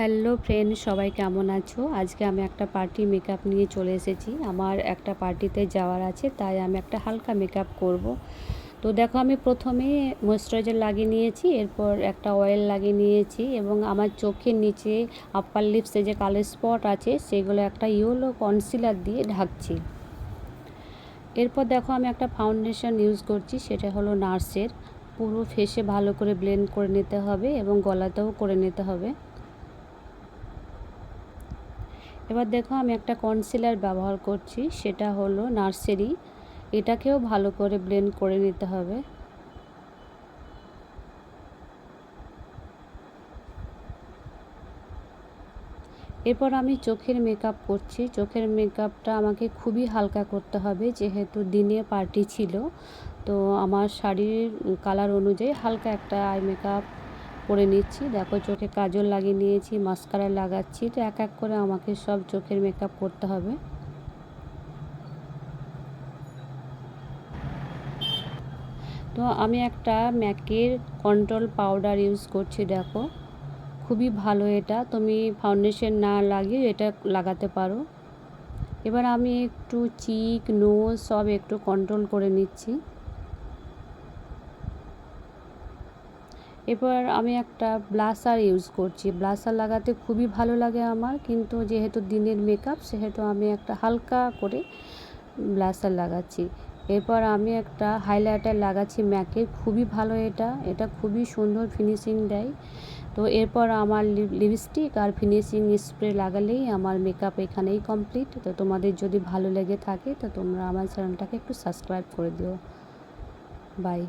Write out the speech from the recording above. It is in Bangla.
হ্যালো ফ্রেন্ড, সবাই কেমন আছো? আজকে আমি একটা পার্টি মেকআপ নিয়ে চলে এসেছি। আমার একটা পার্টিতে যাওয়ার আছে, তাই আমি একটা হালকা মেকআপ করব। তো দেখো, আমি প্রথমে ময়েশ্চারাইজার লাগিয়ে নিয়েছি, এরপর একটা অয়েল লাগিয়ে নিয়েছি এবং আমার চোখের নিচে আপার লিপসে যে কালো স্পট আছে, সেগুলো একটা ইয়েলো কনসিলার দিয়ে ঢাকছি। এরপর দেখো, আমি একটা ফাউন্ডেশন ইউজ করছি, সেটা হলো নার্সের। পুরো ফেসে ভালো করে ব্লেন্ড করে নিতে হবে এবং গলাতেও করে নিতে হবে। এবার দেখো আমি একটা কনসিলার ব্যবহার করছি, সেটা হলো নার্সারি। এটাকেও ভালো করে ব্লেন্ড করে নিতে হবে। এরপর আমি চোখের মেকআপ করছি। চোখের মেকআপটা আমাকে খুবই হালকা করতে হবে, যেহেতু দিনে পার্টি ছিল। তো আমার শাড়ির কালার অনুযায়ী হালকা একটা আই মেকআপ করে নিচ্ছি। দেখো চোখে কাজল লাগিয়ে নিয়েছি, মাস্কারা লাগাচ্ছি। তো এক এক করে আমাকে সব চোখের মেকআপ করতে হবে। তো আমি একটা ম্যাকের কন্ট্রোল পাউডার ইউজ করছি, দেখো। খুবই ভালো এটা। তুমি ফাউন্ডেশন না লাগিয়ে এটা লাগাতে পারো। এবার আমি একটু চিক নোজ সব একটু কন্ট্রোল করে নিচ্ছি। এবার আমি একটা ব্লাসার ইউজ করছি। ব্লাসার লাগাতে খুবই ভালো লাগে আমার, কিন্তু যেহেতু দিনের মেকআপ সেহেতু আমি একটা হালকা করে ব্লাসার লাগাচ্ছি। এরপর আমি একটা হাইলাইটার লাগাচ্ছি ম্যাকের খুবই ভালো এটা। এটা খুবই সুন্দর ফিনিশিং দেয়। তো এরপর আমার লিপস্টিক আর ফিনিশিং স্প্রে লাগালেই আমার মেকআপ এখানেই কমপ্লিট তো তোমাদের যদি ভালো লেগে থাকে, তো তোমরা আমার চ্যানেলটাকে একটু সাবস্ক্রাইব করে দিও। বাই